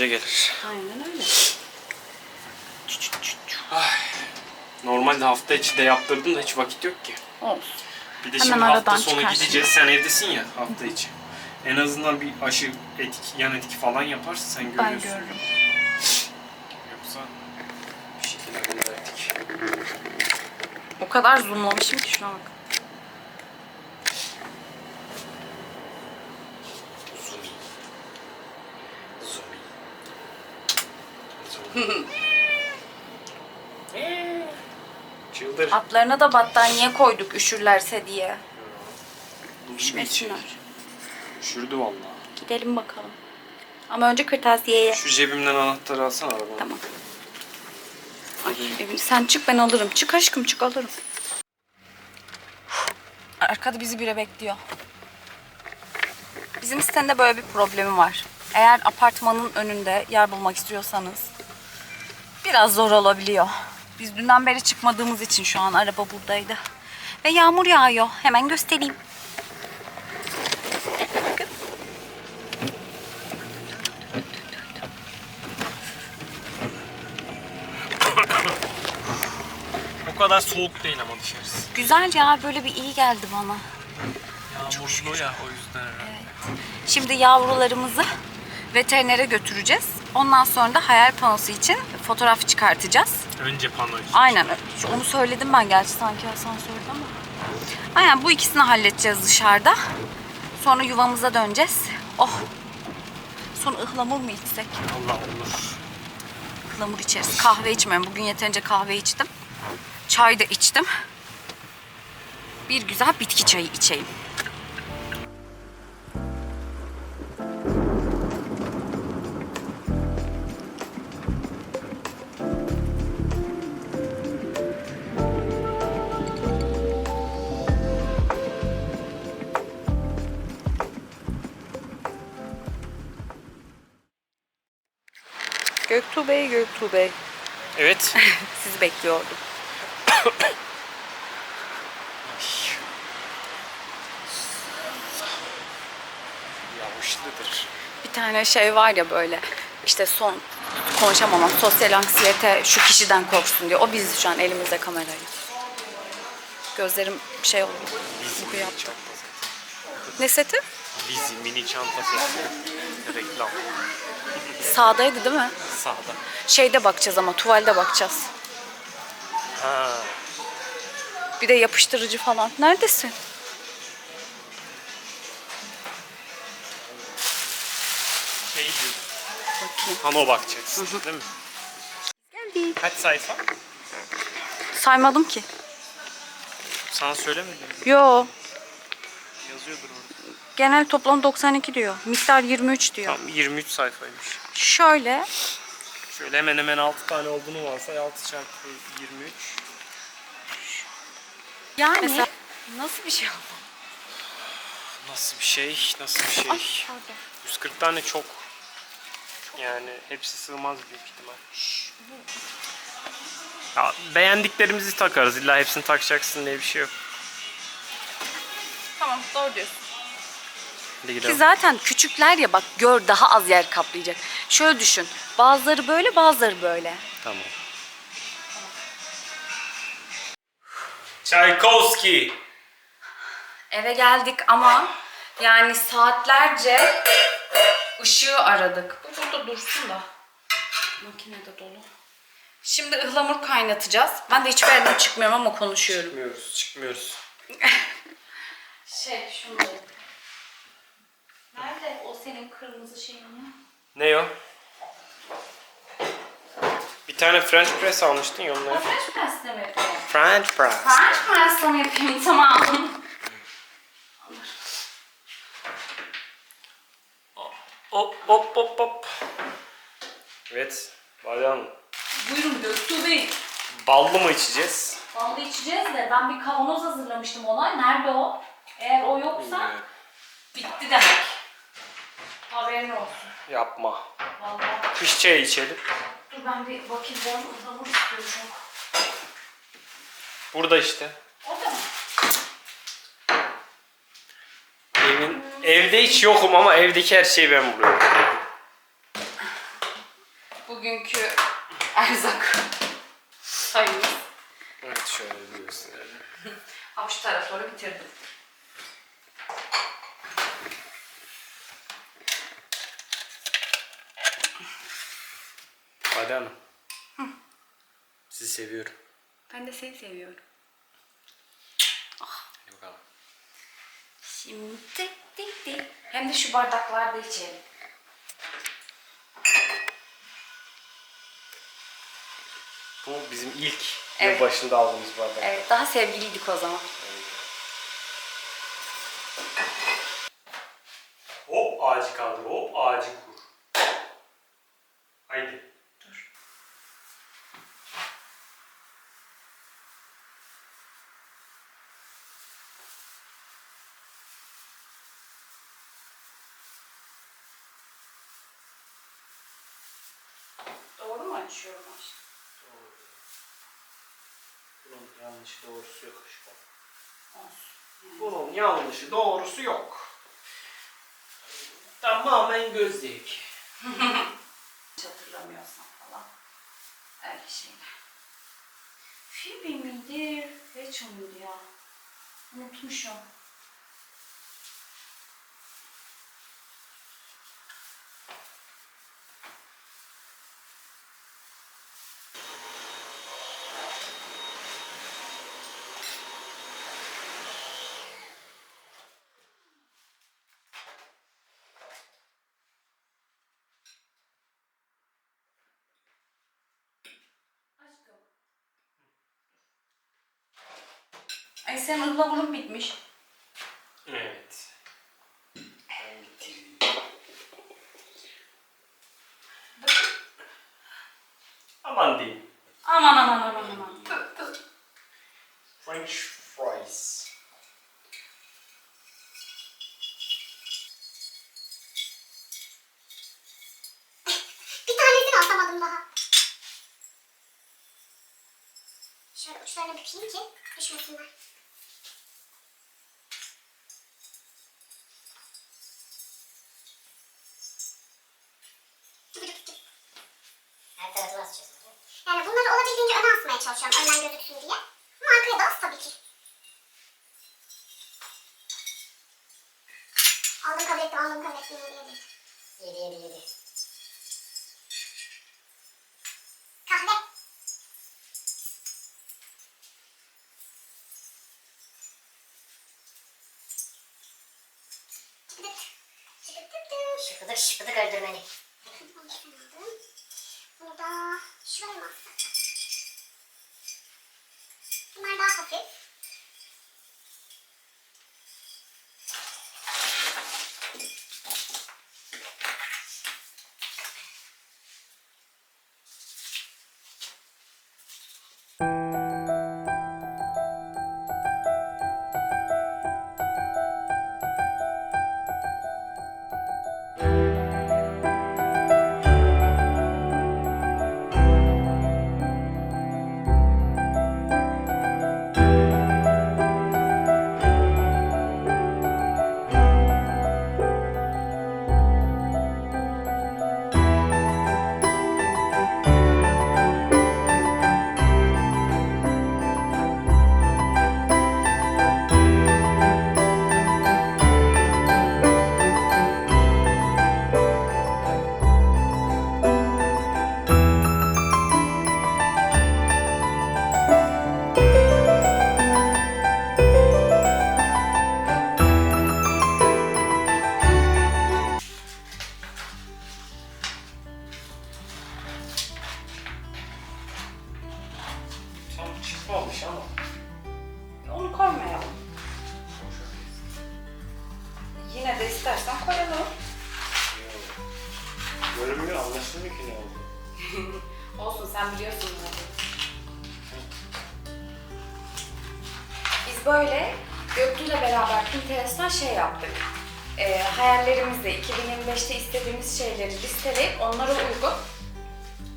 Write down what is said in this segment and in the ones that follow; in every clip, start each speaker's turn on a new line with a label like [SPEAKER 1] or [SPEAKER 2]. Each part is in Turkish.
[SPEAKER 1] önce gelir.
[SPEAKER 2] Aynen öyle.
[SPEAKER 1] Normalde hafta içi de yaptırdım da hiç vakit yok ki.
[SPEAKER 2] Olsun.
[SPEAKER 1] Bir de
[SPEAKER 2] Hemen
[SPEAKER 1] şimdi hafta
[SPEAKER 2] aradan
[SPEAKER 1] sonu gideceğiz. Sen evdesin ya hafta içi. En azından bir aşı etki, yan etki falan yaparsın sen
[SPEAKER 2] Ben
[SPEAKER 1] görüyorsun.
[SPEAKER 2] görürüm.
[SPEAKER 1] Yoksa bir şekilde hallederdik.
[SPEAKER 2] O kadar zoomlamışım ki şuna bak.
[SPEAKER 1] Çıldır.
[SPEAKER 2] Atlarına da battaniye koyduk üşürlerse diye.
[SPEAKER 1] İçecek. Üşürdü vallahi.
[SPEAKER 2] Gidelim bakalım. Ama önce kırtasiyeye.
[SPEAKER 1] Şu cebimden anahtarı alsana arabanın.
[SPEAKER 2] Tamam. Ay, sen çık ben alırım. Çık aşkım çık alırım. Arkada bizi biri bekliyor. Bizim sitenin böyle bir problemi var. Eğer apartmanın önünde yer bulmak istiyorsanız biraz zor olabiliyor. Biz dünden beri çıkmadığımız için şu an araba buradaydı. Ve yağmur yağıyor. Hemen göstereyim. Bakın.
[SPEAKER 1] O kadar soğuk değil ama dışarısı.
[SPEAKER 2] Güzel ya böyle bir iyi geldi bana.
[SPEAKER 1] Yağmurlu ya o yüzden herhalde.
[SPEAKER 2] Şimdi yavrularımızı veterinere götüreceğiz. Ondan sonra da hayal panosu için fotoğraf çıkartacağız.
[SPEAKER 1] Önce pano için.
[SPEAKER 2] Aynen. Onu söyledim ben gerçi sanki asansörde ama. Aynen bu ikisini halledeceğiz dışarıda. Sonra yuvamıza döneceğiz. Oh. Sonra ıhlamur mu içsek?
[SPEAKER 1] Allah olur.
[SPEAKER 2] Ihlamur içeriz. Kahve içmiyorum. Bugün yeterince kahve içtim. Çay da içtim. Bir güzel bitki çayı içeyim. Göktuğ Bey, Göktuğ Bey.
[SPEAKER 1] Evet.
[SPEAKER 2] Sizi bekliyordum.
[SPEAKER 1] Yağışlıdır.
[SPEAKER 2] Bir tane şey var ya böyle işte son konuşamamam sosyal anksiyete şu kişiden korksun diyor. O biz şu an elimizde kamerayla. Gözlerim şey oldu. Bu yaptı. Ne seti?
[SPEAKER 1] Bizi mini çanta sesi. Reklam.
[SPEAKER 2] Sağdaydı değil mi?
[SPEAKER 1] Sağda.
[SPEAKER 2] Şeyde bakacağız ama tuvalde bakacağız.
[SPEAKER 1] Ha.
[SPEAKER 2] Bir de yapıştırıcı falan. Neredesin?
[SPEAKER 1] Şey diyor.
[SPEAKER 2] Bakayım.
[SPEAKER 1] Pano bakacaksın değil mi?
[SPEAKER 2] Geldik.
[SPEAKER 1] Kaç sayfa?
[SPEAKER 2] Saymadım ki.
[SPEAKER 1] Sana söylemedim.
[SPEAKER 2] Yo.
[SPEAKER 1] Yazıyordur orada.
[SPEAKER 2] Genel toplam 92 diyor. Miktar 23 diyor.
[SPEAKER 1] Tam 23 sayfaymış.
[SPEAKER 2] Şöyle
[SPEAKER 1] Şöyle hemen hemen 6 tane olduğunu varsay 6 çarpı 23.
[SPEAKER 2] yani Mesela nasıl bir şey oldu?
[SPEAKER 1] Nasıl bir şey? Nasıl bir şey?
[SPEAKER 2] Ay pardon.
[SPEAKER 1] 140 tane çok. Yani hepsi sığmaz büyük ihtimal. Ya beğendiklerimizi takarız. İlla hepsini takacaksın diye bir şey yok.
[SPEAKER 2] Tamam doğru diyorsun.
[SPEAKER 1] Hadi
[SPEAKER 2] Ki
[SPEAKER 1] gidelim.
[SPEAKER 2] zaten küçükler ya bak gör daha az yer kaplayacak. Şöyle düşün. Bazıları böyle bazıları böyle.
[SPEAKER 1] Tamam. Tchaikovsky.
[SPEAKER 2] Eve geldik ama yani saatlerce ışığı aradık. Bu burada dursun da. Makinede dolu. Şimdi ıhlamur kaynatacağız. Ben de hiçbir yerden çıkmıyorum ama konuşuyorum.
[SPEAKER 1] Çıkmıyoruz, çıkmıyoruz.
[SPEAKER 2] Şey şunu Nerede o senin kırmızı şeyin ya?
[SPEAKER 1] Ne o? Bir tane French press almıştın ya onları.
[SPEAKER 2] French press'te mi yapıyorum?
[SPEAKER 1] French press.
[SPEAKER 2] French press'te mi yapayım? Tamam.
[SPEAKER 1] Hop hop hop hop. Evet. Bayan.
[SPEAKER 2] Buyurun Göktuğ Bey.
[SPEAKER 1] Ballı mı içeceğiz?
[SPEAKER 2] Vallahi içeceğiz de ben bir kavanoz hazırlamıştım ona. Nerede o? Eğer o yoksa bitti demek. Haberin olsun.
[SPEAKER 1] Yapma.
[SPEAKER 2] Vallahi.
[SPEAKER 1] Kış çayı içelim.
[SPEAKER 2] Dur ben bir bakayım. Ben ıhlamur istiyorum çok.
[SPEAKER 1] Burada işte.
[SPEAKER 2] Orada mı?
[SPEAKER 1] Evin, evde hiç yokum ama evdeki her şeyi ben buluyorum.
[SPEAKER 2] bugünkü erzak sayımız.
[SPEAKER 1] Evet şöyle bir gösterelim.
[SPEAKER 2] Havuç tarafları bitirdim.
[SPEAKER 1] Hadi Hanım. Sizi seviyorum.
[SPEAKER 2] Ben de seni seviyorum.
[SPEAKER 1] Hadi bakalım.
[SPEAKER 2] Şimdi tık tık tık. Hem de şu bardaklarda içelim.
[SPEAKER 1] Bu bizim ilk
[SPEAKER 2] Evet.
[SPEAKER 1] yıl başında aldığımız bardak.
[SPEAKER 2] Evet daha sevgiliydik o zaman.
[SPEAKER 1] Hop ağacı kaldır, hop ağacı kur. Haydi.
[SPEAKER 2] Dur. Açıyorum aşkım?
[SPEAKER 1] Bunun yanlışı doğrusu yok aşkım.
[SPEAKER 2] Olsun. Yani.
[SPEAKER 1] Bunun yanlışı doğrusu yok. Tamamen göz zevki.
[SPEAKER 2] Hiç hatırlamıyorsam falan. Öyle şeyler. Phoebe miydi? Rachel mıydı ya? Unutmuşum. Senin ıhlamurun bitmiş.
[SPEAKER 1] Evet. Ben bitirdim. Aman diyeyim.
[SPEAKER 2] Aman aman aman aman. Tüh, tüh.
[SPEAKER 1] French fries.
[SPEAKER 3] Bir tanesini atamadım daha. Şöyle uçlarını bükeyim ki düşmesinler. Aldım kabul aldım kabul ettim. Yedi, yedi.
[SPEAKER 4] Yedi yedi yedi.
[SPEAKER 3] Kahve.
[SPEAKER 4] Şıkıdık şıkıdık öldürmeli.
[SPEAKER 2] Sen biliyorsun bunu. Biz böyle Göktuğ'la beraber Pinterest'ten şey yaptık. Ee, hayallerimizde 2025'te istediğimiz şeyleri listeleyip onlara uygun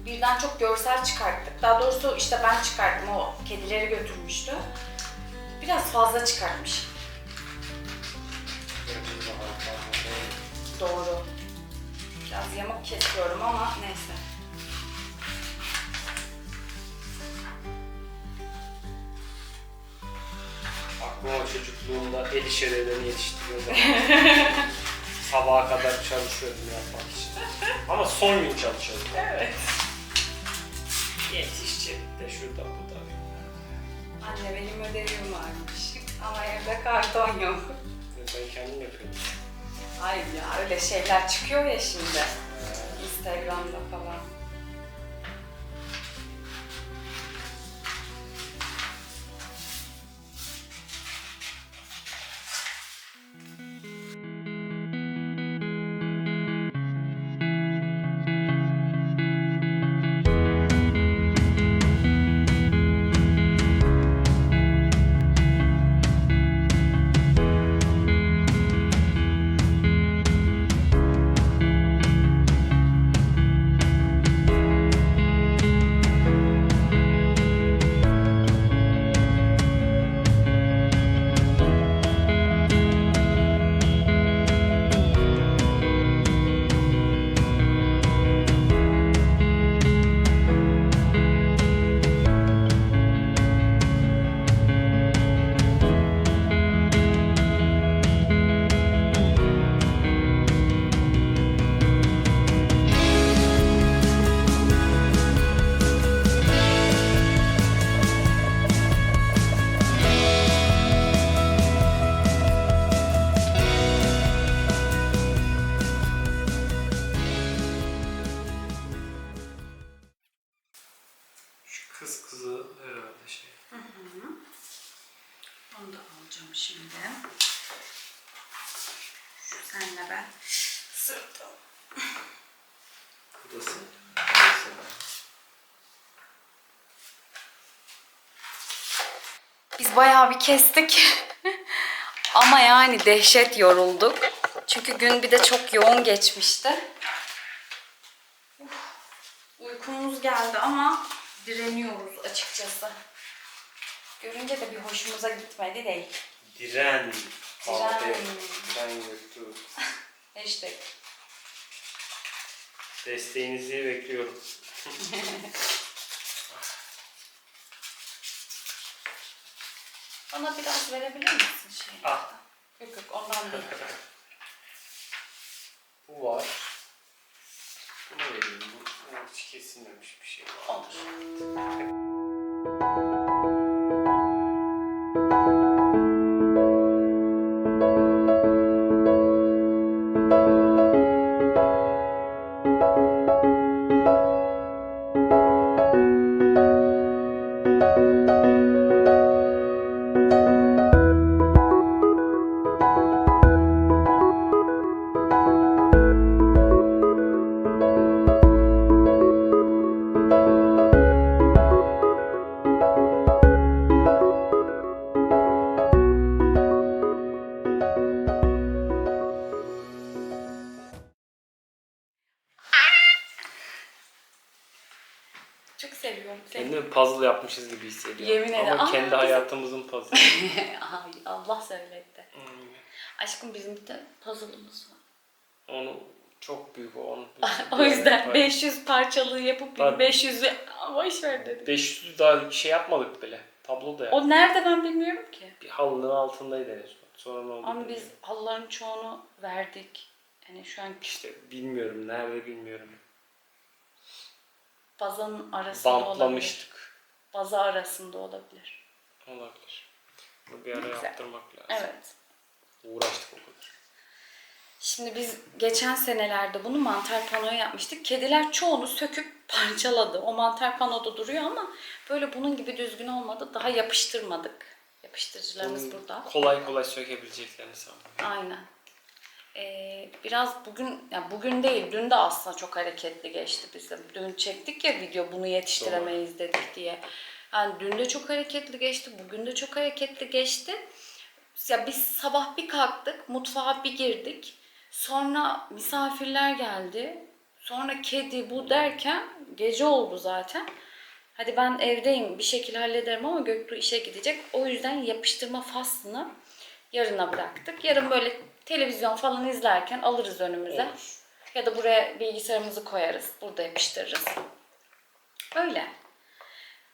[SPEAKER 2] birden çok görsel çıkarttık. Daha doğrusu işte ben çıkarttım. O kedileri götürmüştü. Biraz fazla çıkartmış. Doğru. Biraz yamuk kesiyorum ama neyse.
[SPEAKER 1] Aklıma çocukluğumda el işarelerini yetiştiriyordu. Sabaha kadar çalışıyordum yapmak için. Ama son gün çalışıyordum.
[SPEAKER 2] Evet.
[SPEAKER 1] Yetişecek de şurada bu da.
[SPEAKER 2] Anne benim ödevim varmış. Ama evde karton yok.
[SPEAKER 1] Ben kendim yapıyordum.
[SPEAKER 2] Ay ya öyle şeyler çıkıyor ya şimdi. Instagram'da falan. Biz bayağı bir kestik. Ama yani dehşet yorulduk. Çünkü gün bir de çok yoğun geçmişti. Uf, Uykumuz geldi ama direniyoruz açıkçası. Görünce de bir hoşumuza gitmedi değil.
[SPEAKER 1] Diren.
[SPEAKER 2] Diren.
[SPEAKER 1] Diren yurtu.
[SPEAKER 2] Hashtag.
[SPEAKER 1] Desteğinizi bekliyorum.
[SPEAKER 2] Bana biraz verebilir misin şey?
[SPEAKER 1] Ah.
[SPEAKER 2] Yok yok ondan değil.
[SPEAKER 1] Bu var. Bunu vereyim. Bu, bu hiç kesilmemiş bir şey var.
[SPEAKER 2] Olur.
[SPEAKER 1] Yapmışız gibi hissediyorum.
[SPEAKER 2] Yemin ederim.
[SPEAKER 1] Ama
[SPEAKER 2] Aa,
[SPEAKER 1] kendi
[SPEAKER 2] bizim-
[SPEAKER 1] hayatımızın puzzle.
[SPEAKER 2] Ay, Allah söyletti. Aşkım bizim bir de puzzle'ımız var.
[SPEAKER 1] Onu çok büyük o. Onu
[SPEAKER 2] o yüzden 500 parçalığı yapıp
[SPEAKER 1] Tabii.
[SPEAKER 2] 500'ü boş ver dedim.
[SPEAKER 1] 500 daha şey yapmadık bile. Tablo da yaptık.
[SPEAKER 2] O nerede ben bilmiyorum ki.
[SPEAKER 1] Bir halının altındaydı en son. Sonra ne oldu?
[SPEAKER 2] Ama biz
[SPEAKER 1] bilmiyorum.
[SPEAKER 2] çoğunu verdik. Yani şu an
[SPEAKER 1] işte bilmiyorum nerede bilmiyorum.
[SPEAKER 2] bazanın arasında olabilir.
[SPEAKER 1] Bantlamıştık.
[SPEAKER 2] Baza arasında olabilir.
[SPEAKER 1] Olabilir. Bunu bir ara
[SPEAKER 2] Güzel.
[SPEAKER 1] yaptırmak lazım.
[SPEAKER 2] Evet.
[SPEAKER 1] Uğraştık o kadar.
[SPEAKER 2] Şimdi biz geçen senelerde bunu mantar panoya yapmıştık. Kediler çoğunu söküp parçaladı. O mantar panoda duruyor ama böyle bunun gibi düzgün olmadı. Daha yapıştırmadık. Yapıştırıcılarımız
[SPEAKER 1] Bunu
[SPEAKER 2] burada.
[SPEAKER 1] Kolay kolay sökebileceklerini sanmıyorum.
[SPEAKER 2] Aynen. Ee, biraz bugün, ya bugün değil, dün de aslında çok hareketli geçti bizim. Dün çektik ya video bunu yetiştiremeyiz dedik diye. Yani dün de çok hareketli geçti, bugün de çok hareketli geçti. Ya biz sabah bir kalktık, mutfağa bir girdik. Sonra misafirler geldi. Sonra kedi bu derken gece oldu zaten. Hadi ben evdeyim bir şekilde hallederim ama Göktuğ işe gidecek. O yüzden yapıştırma faslını yarına bıraktık. Yarın böyle televizyon falan izlerken alırız önümüze.
[SPEAKER 1] Olur.
[SPEAKER 2] Ya da buraya bilgisayarımızı koyarız. Burada yapıştırırız. Öyle.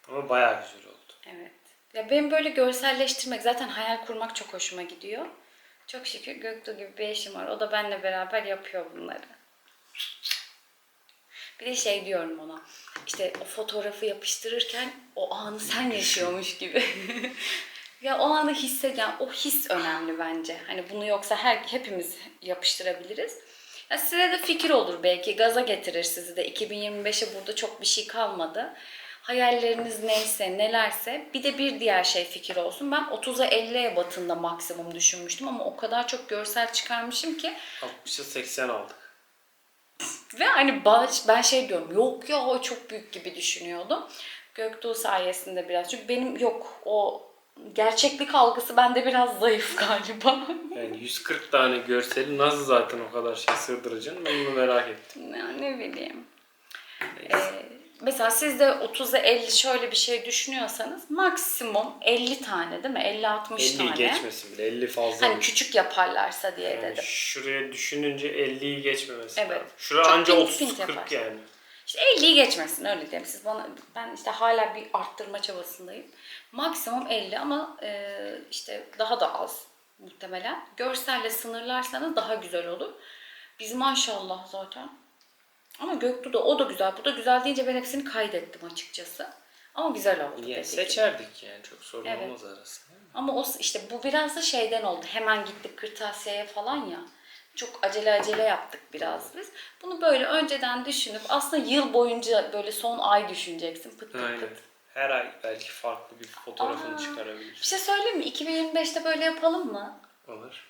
[SPEAKER 1] Ama bayağı güzel oldu.
[SPEAKER 2] Evet. Ya benim böyle görselleştirmek, zaten hayal kurmak çok hoşuma gidiyor. Çok şükür Göktuğ gibi bir eşim var. O da benimle beraber yapıyor bunları. Bir de şey diyorum ona. İşte o fotoğrafı yapıştırırken o anı sen yaşıyormuş gibi. ya o anı hisseden, o his önemli bence. Hani bunu yoksa her hepimiz yapıştırabiliriz. Ya size de fikir olur belki. Gaza getirir sizi de. 2025'e burada çok bir şey kalmadı. Hayalleriniz neyse, nelerse. Bir de bir diğer şey fikir olsun. Ben 30'a 50'ye batında maksimum düşünmüştüm ama o kadar çok görsel çıkarmışım ki
[SPEAKER 1] 60'a 80 aldık.
[SPEAKER 2] ve hani ben, ben şey diyorum yok ya o çok büyük gibi düşünüyordum. Göktuğ sayesinde biraz. Çünkü benim yok o gerçeklik algısı bende biraz zayıf galiba.
[SPEAKER 1] Yani 140 tane görseli nasıl zaten o kadar şey sığdıracaksın ben bunu merak ettim.
[SPEAKER 2] Ya ne bileyim. Ee, mesela siz de 30'a 50 şöyle bir şey düşünüyorsanız maksimum 50 tane değil mi? 50-60
[SPEAKER 1] 50'yi
[SPEAKER 2] tane.
[SPEAKER 1] geçmesin bile 50 fazla.
[SPEAKER 2] Hani küçük yaparlarsa diye
[SPEAKER 1] Yani
[SPEAKER 2] dedim.
[SPEAKER 1] şuraya düşününce 50'yi geçmemesi
[SPEAKER 2] Evet.
[SPEAKER 1] lazım. Şura
[SPEAKER 2] Çok
[SPEAKER 1] anca
[SPEAKER 2] minik pint
[SPEAKER 1] 30-40
[SPEAKER 2] yaparsın.
[SPEAKER 1] yani.
[SPEAKER 2] İşte 50'yi geçmesin öyle diyeyim. Siz bana ben işte hala bir arttırma çabasındayım. Maksimum 50 ama e, işte daha da az muhtemelen. Görselle sınırlarsanız daha güzel olur. Biz maşallah zaten. Ama Göktuğ da o da güzel. Bu da güzel deyince ben hepsini kaydettim açıkçası. Ama güzel oldu.
[SPEAKER 1] Ya
[SPEAKER 2] dediğim gibi.
[SPEAKER 1] seçerdik yani çok sorun
[SPEAKER 2] Evet.
[SPEAKER 1] olmaz arasında.
[SPEAKER 2] Ama o işte bu biraz da şeyden oldu. Hemen gittik kırtasiyeye falan ya. Çok acele acele yaptık biraz biz. Bunu böyle önceden düşünüp aslında yıl boyunca böyle son ay düşüneceksin pıt pıt
[SPEAKER 1] Aynen.
[SPEAKER 2] pıt.
[SPEAKER 1] Her ay belki farklı bir fotoğrafını
[SPEAKER 2] Aa. Bir
[SPEAKER 1] çıkarabilirsin.
[SPEAKER 2] şey söyleyeyim mi? 2025'te böyle yapalım mı?
[SPEAKER 1] Olur.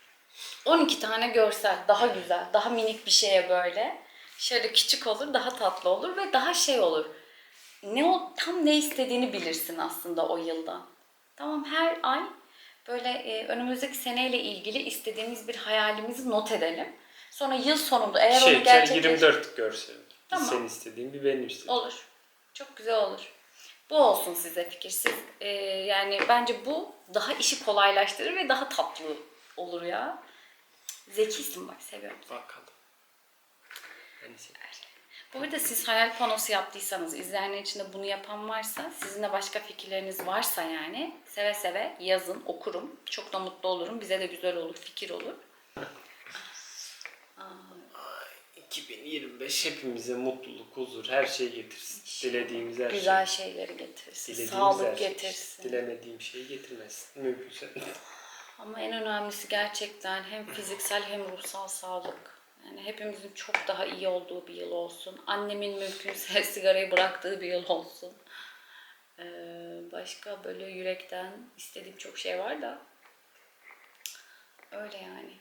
[SPEAKER 2] 12 tane görsel, daha güzel, daha minik bir şeye böyle. Şöyle küçük olur, daha tatlı olur ve daha şey olur. Ne o tam ne istediğini bilirsin aslında o yılda. Tamam her ay böyle e, önümüzdeki seneyle ilgili istediğimiz bir hayalimizi not edelim. Sonra yıl sonunda eğer
[SPEAKER 1] şey,
[SPEAKER 2] onu gerçekleş...
[SPEAKER 1] 24 görsel. Bir
[SPEAKER 2] Tamam.
[SPEAKER 1] senin istediğin bir benim istediğim.
[SPEAKER 2] Olur. Çok güzel olur. Bu olsun size fikir. Siz e, yani bence bu daha işi kolaylaştırır ve daha tatlı olur ya. Zekisin bak seviyorum.
[SPEAKER 1] Bakalım. Sen-
[SPEAKER 2] Bu arada siz hayal panosu yaptıysanız, izleyenler içinde bunu yapan varsa, sizin de başka fikirleriniz varsa yani seve seve yazın, okurum. Çok da mutlu olurum. Bize de güzel olur, fikir olur.
[SPEAKER 1] 2025 hepimize mutluluk, huzur, her şey getirsin. Dilediğimiz her
[SPEAKER 2] Güzel
[SPEAKER 1] şey.
[SPEAKER 2] şeyleri getirsin,
[SPEAKER 1] Dilediğimiz
[SPEAKER 2] sağlık
[SPEAKER 1] şey.
[SPEAKER 2] getirsin.
[SPEAKER 1] Dilemediğim şeyi getirmesin. Mümkünse.
[SPEAKER 2] Ama en önemlisi gerçekten hem fiziksel hem ruhsal sağlık. Yani hepimizin çok daha iyi olduğu bir yıl olsun. Annemin mümkünse sigarayı bıraktığı bir yıl olsun. Ee, başka böyle yürekten istediğim çok şey var da. Öyle yani.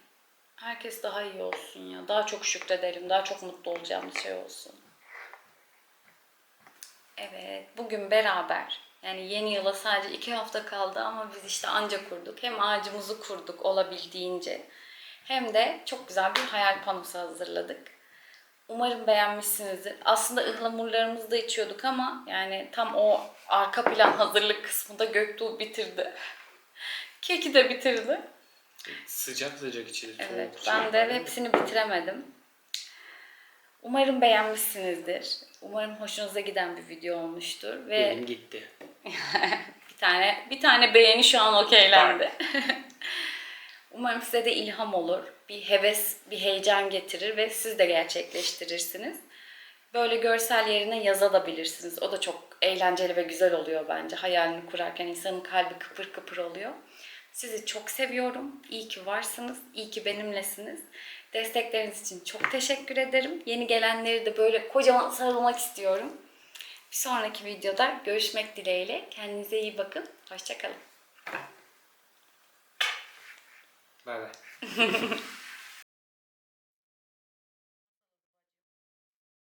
[SPEAKER 2] Herkes daha iyi olsun ya. Daha çok şükredelim. Daha çok mutlu olacağımız şey olsun. Evet, bugün beraber yani yeni yıla sadece iki hafta kaldı ama biz işte anca kurduk. Hem ağacımızı kurduk olabildiğince hem de çok güzel bir hayal panosu hazırladık. Umarım beğenmişsinizdir. Aslında ıhlamurlarımızı da içiyorduk ama yani tam o arka plan hazırlık kısmında Göktuğ bitirdi. Keki de bitirdi.
[SPEAKER 1] Sıcak sıcak içilir.
[SPEAKER 2] Evet,
[SPEAKER 1] soğuk
[SPEAKER 2] ben de hepsini bitiremedim. Umarım beğenmişsinizdir. Umarım hoşunuza giden bir video olmuştur ve
[SPEAKER 1] Benim gitti.
[SPEAKER 2] bir tane bir tane beğeni şu an okeylendi. Umarım size de ilham olur. Bir heves, bir heyecan getirir ve siz de gerçekleştirirsiniz. Böyle görsel yerine yazabilirsiniz. O da çok eğlenceli ve güzel oluyor bence. Hayalini kurarken insanın kalbi kıpır kıpır oluyor. Sizi çok seviyorum. İyi ki varsınız. İyi ki benimlesiniz. Destekleriniz için çok teşekkür ederim. Yeni gelenleri de böyle kocaman sarılmak istiyorum. Bir sonraki videoda görüşmek dileğiyle. Kendinize iyi bakın. Hoşçakalın.
[SPEAKER 1] Bay bay.